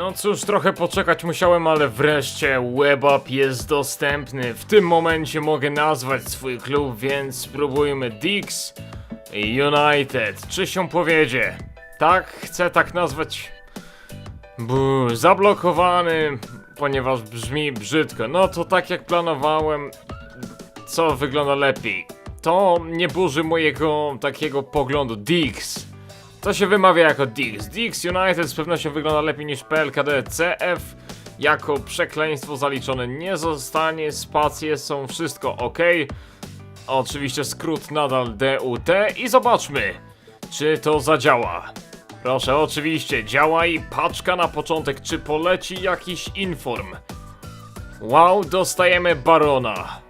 No cóż, trochę poczekać musiałem, ale wreszcie WebUp jest dostępny. W tym momencie mogę nazwać swój klub, więc spróbujmy Dix United. Czy się powiedzie? Tak, chcę tak nazwać. Bu, zablokowany, ponieważ brzmi brzydko. No to tak jak planowałem, co wygląda lepiej. To nie burzy mojego takiego poglądu. Dix. To się wymawia jako Dix. Dix United z pewnością wygląda lepiej niż PLKD CF. Jako przekleństwo zaliczone nie zostanie. Spacje są wszystko ok. Oczywiście skrót nadal DUT i zobaczmy, czy to zadziała. Proszę, oczywiście, działa i paczka na początek, czy poleci jakiś inform. Wow, dostajemy Barona.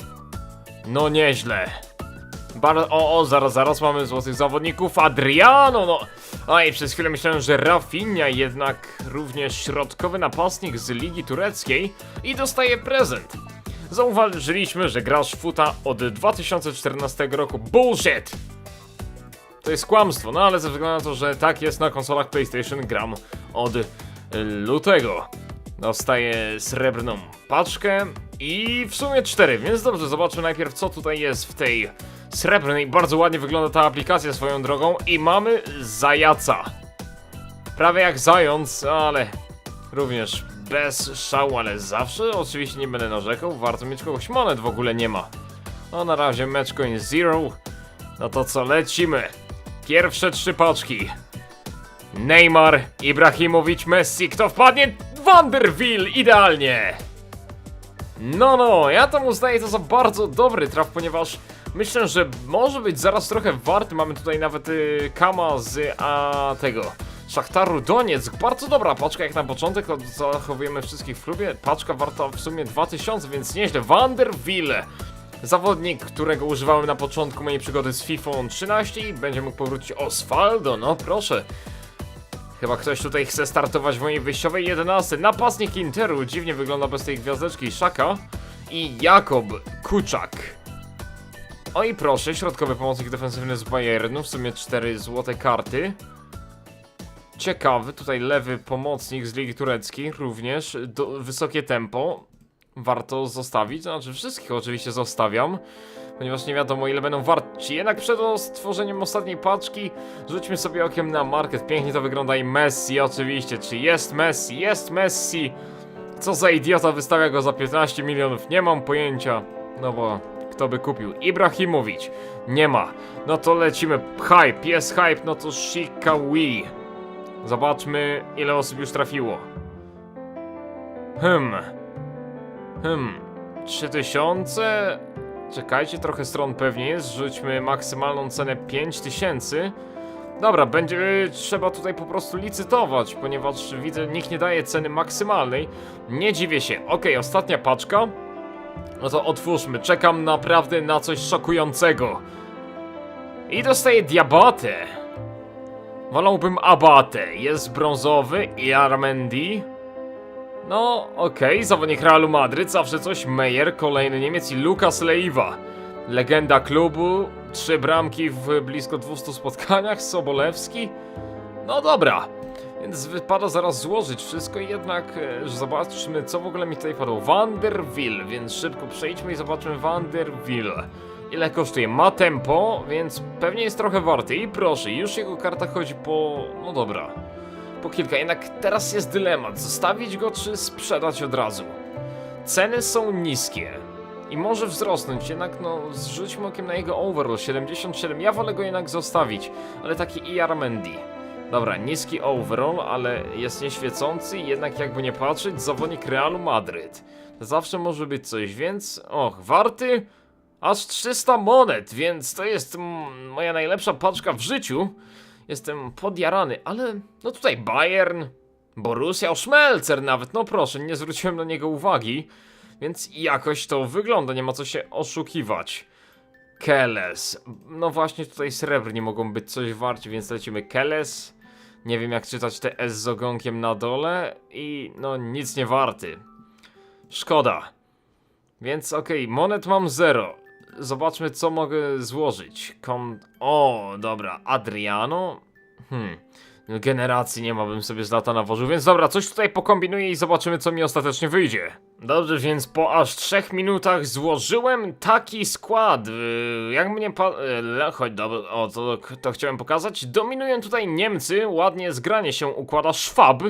No nieźle. Bar o, o, zaraz, zaraz mamy złotych zawodników. Adriano, no. Oj, przez chwilę myślałem, że Rafinha jednak również środkowy napastnik z Ligi Tureckiej i dostaje prezent. Zauważyliśmy, że grasz futa od 2014 roku. Bullshit! To jest kłamstwo, no ale ze względu na to, że tak jest na konsolach PlayStation, gram od lutego. Dostaję srebrną paczkę i w sumie cztery, więc dobrze, zobaczmy najpierw co tutaj jest w tej srebrnej. Bardzo ładnie wygląda ta aplikacja swoją drogą i mamy zajaca. Prawie jak zając, ale również bez szału, ale zawsze oczywiście nie będę narzekał, warto mieć kogoś, monet w ogóle nie ma. No na razie matchcoin zero, no to co, lecimy. Pierwsze trzy paczki. Neymar, Ibrahimowicz, Messi, kto wpadnie? Vanderbilt, idealnie! No, no, ja tam uznaję to za bardzo dobry traf, ponieważ myślę, że może być zaraz trochę warty. Mamy tutaj nawet y, Kama z a, tego Szachtaru Donieck. Bardzo dobra paczka jak na początek, od- zachowujemy wszystkich w klubie. Paczka warta w sumie 2000, więc nieźle. Vanderbilt. Zawodnik, którego używałem na początku mojej przygody z FIFA 13 i będzie mógł powrócić Osvaldo, no proszę. Chyba ktoś tutaj chce startować w mojej wyjściowej 11. Napastnik Interu, dziwnie wygląda bez tej gwiazdeczki Szaka i Jakob Kuczak. O i proszę, środkowy pomocnik defensywny z Bayernu, w sumie 4 złote karty. Ciekawy, tutaj lewy pomocnik z Ligi Tureckiej, również do, wysokie tempo. Warto zostawić, znaczy wszystkich oczywiście zostawiam, ponieważ nie wiadomo ile będą warci. Jednak przed stworzeniem ostatniej paczki rzućmy sobie okiem na market. Pięknie to wygląda i Messi oczywiście. Czy jest Messi? Jest Messi! Co za idiota wystawia go za 15 milionów? Nie mam pojęcia. No bo kto by kupił? Ibrahimowicz. Nie ma. No to lecimy. Hype, jest hype, no to Shikawi. Zobaczmy ile osób już trafiło. Hmm. Hmm. 3000? Czekajcie, trochę stron pewnie jest. Rzućmy maksymalną cenę 5000. Dobra, będzie trzeba tutaj po prostu licytować, ponieważ widzę, nikt nie daje ceny maksymalnej. Nie dziwię się. Okej, ostatnia paczka. No to otwórzmy. Czekam naprawdę na coś szokującego. I dostaję diabatę. Wolałbym abatę. Jest brązowy i Armendi. No, okej, zawodnik Realu Madryt, zawsze coś. Meyer, kolejny Niemiec i Lukas Leiva. Legenda klubu, trzy bramki w blisko 200 spotkaniach, Sobolewski. No dobra, więc wypada zaraz złożyć wszystko i jednak e, zobaczmy co w ogóle mi tutaj padło. Vanderbilt, więc szybko przejdźmy i zobaczmy Vanderbilt. Ile kosztuje? Ma tempo, więc pewnie jest trochę warty. I proszę, już jego karta chodzi po... no dobra. Po kilka, jednak teraz jest dylemat, zostawić go czy sprzedać od razu. Ceny są niskie i może wzrosnąć, jednak no zrzućmy okiem na jego overall 77, ja wolę go jednak zostawić, ale taki Iarmendi. Dobra, niski overall, ale jest nieświecący jednak jakby nie patrzeć, zawodnik Realu Madryt. Zawsze może być coś, więc och, warty aż 300 monet, więc to jest moja najlepsza paczka w życiu. Jestem podjarany, ale no tutaj Bayern, Borussia, Schmelzer nawet, no proszę, nie zwróciłem na niego uwagi. Więc jakoś to wygląda, nie ma co się oszukiwać. Keles. No właśnie tutaj srebrni mogą być coś warci, więc lecimy Keles. Nie wiem jak czytać te S z ogonkiem na dole i no nic nie warty. Szkoda. Więc okej, monet mam zero. Zobaczmy co mogę złożyć. O, dobra, Adriano. Hmm. Generacji nie ma, bym sobie z lata nawożył, więc dobra, coś tutaj pokombinuję i zobaczymy, co mi ostatecznie wyjdzie. Dobrze, więc po aż trzech minutach złożyłem taki skład. Yy, jak mnie pa... Yy, chodź, dobra, o, to, to chciałem pokazać. Dominują tutaj Niemcy, ładnie zgranie się układa Szwab.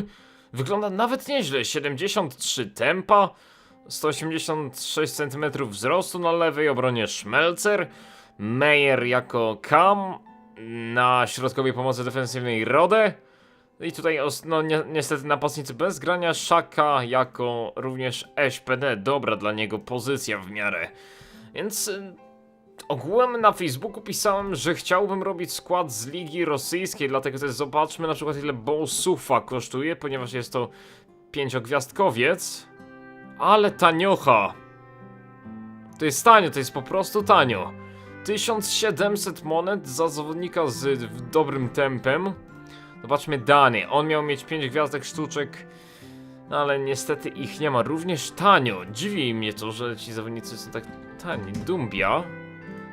Wygląda nawet nieźle, 73 tempa, 186 cm wzrostu na lewej obronie Schmelzer, Meyer jako Kam, na środkowej pomocy defensywnej Rode. I tutaj no, ni niestety napastnicy bez grania Szaka jako również SPD. Dobra dla niego pozycja w miarę. Więc y, ogółem na Facebooku pisałem, że chciałbym robić skład z Ligi Rosyjskiej, dlatego też zobaczmy na przykład ile Bosufa kosztuje, ponieważ jest to pięciogwiazdkowiec. Ale taniocha. To jest tanio, to jest po prostu tanio. 1700 monet za zawodnika z dobrym tempem. Zobaczmy dane. On miał mieć 5 gwiazdek sztuczek, no ale niestety ich nie ma. Również tanio. Dziwi mnie to, że ci zawodnicy są tak tani. Dumbia.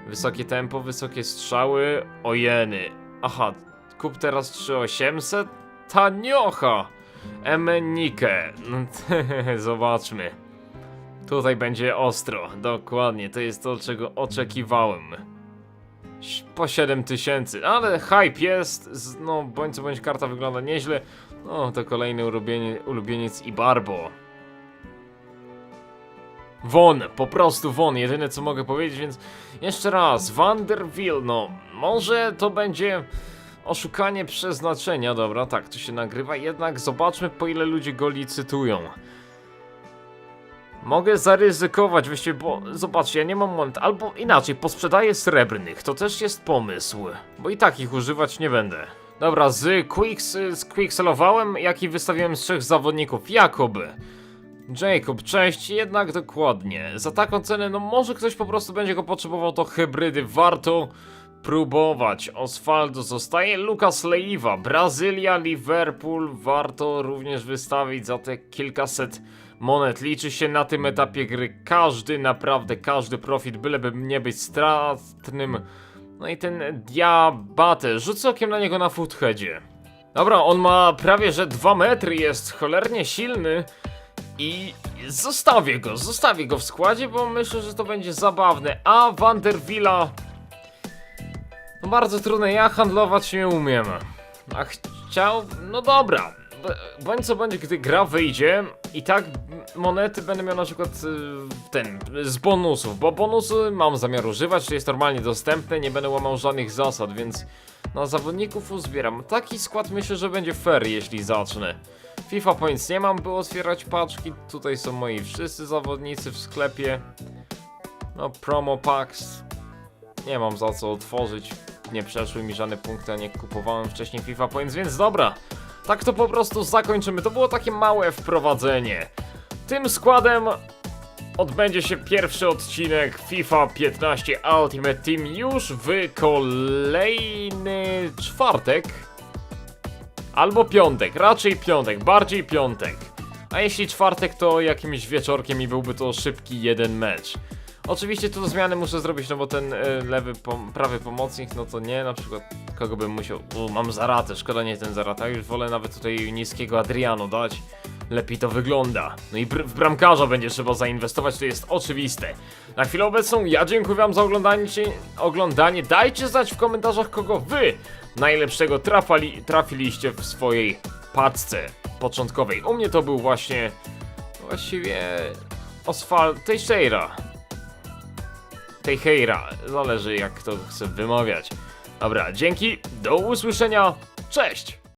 Wysokie tempo, wysokie strzały. Ojeny. Aha, kup teraz 3800. Taniocha. Emenike. Zobaczmy. Tutaj będzie ostro, dokładnie, to jest to, czego oczekiwałem. Po 7000, ale hype jest, no bądź co bądź karta wygląda nieźle. No to kolejny ulubienie, ulubieniec i Barbo. Won, po prostu won, jedyne co mogę powiedzieć, więc jeszcze raz, Vanderbilt, no może to będzie oszukanie przeznaczenia, dobra, tak, to się nagrywa, jednak zobaczmy po ile ludzie go licytują. Mogę zaryzykować, właściwie, bo zobaczcie, ja nie mam monet. Albo inaczej, posprzedaję srebrnych, to też jest pomysł. Bo i tak ich używać nie będę. Dobra, z Quicks, z Quickselowałem, jak i wystawiłem z trzech zawodników, jakoby. Jacob, cześć, jednak dokładnie. Za taką cenę, no może ktoś po prostu będzie go potrzebował, to hybrydy, warto próbować. Osvaldo zostaje, Lucas Leiva, Brazylia, Liverpool, warto również wystawić za te kilkaset monet. Liczy się na tym etapie gry każdy, naprawdę każdy profit, byleby nie być stratnym. No i ten Diabate, rzucę okiem na niego na footheadzie. Dobra, on ma prawie że 2 metry, jest cholernie silny. I zostawię go, zostawię go w składzie, bo myślę, że to będzie zabawne. A Vanderwilla. No bardzo trudne, ja handlować nie umiem. A chciał. No dobra. Bądź co bądź, gdy gra wyjdzie, i tak monety będę miał na przykład y, ten z bonusów, bo bonusy mam zamiar używać, to jest normalnie dostępne, nie będę łamał żadnych zasad, więc na zawodników uzbieram. Taki skład myślę, że będzie fair, jeśli zacznę. FIFA Points nie mam, by otwierać paczki. Tutaj są moi wszyscy zawodnicy w sklepie. No, promo packs. Nie mam za co otworzyć. Nie przeszły mi żadne punkty, a nie kupowałem wcześniej FIFA Points, więc dobra. Tak to po prostu zakończymy. To było takie małe wprowadzenie. Tym składem odbędzie się pierwszy odcinek FIFA 15 Ultimate Team już w kolejny czwartek. Albo piątek, raczej piątek, bardziej piątek. A jeśli czwartek, to jakimś wieczorkiem i byłby to szybki jeden mecz. Oczywiście tu zmiany muszę zrobić, no bo ten e, lewy, pom prawy pomocnik, no to nie, na przykład kogo bym musiał... U, mam Zaratę, szkoda nie ten Zarata, już wolę nawet tutaj niskiego Adriano dać. Lepiej to wygląda. No i br w bramkarza będzie trzeba zainwestować, to jest oczywiste. Na chwilę obecną ja dziękuję wam za oglądanie, oglądanie. Dajcie znać w komentarzach, kogo wy najlepszego trafali, trafiliście w swojej paczce początkowej. U mnie to był właśnie... Właściwie... Oswald Teixeira. Teixeira. Zależy jak to chcę wymawiać. Dobra, dzięki, do usłyszenia, cześć!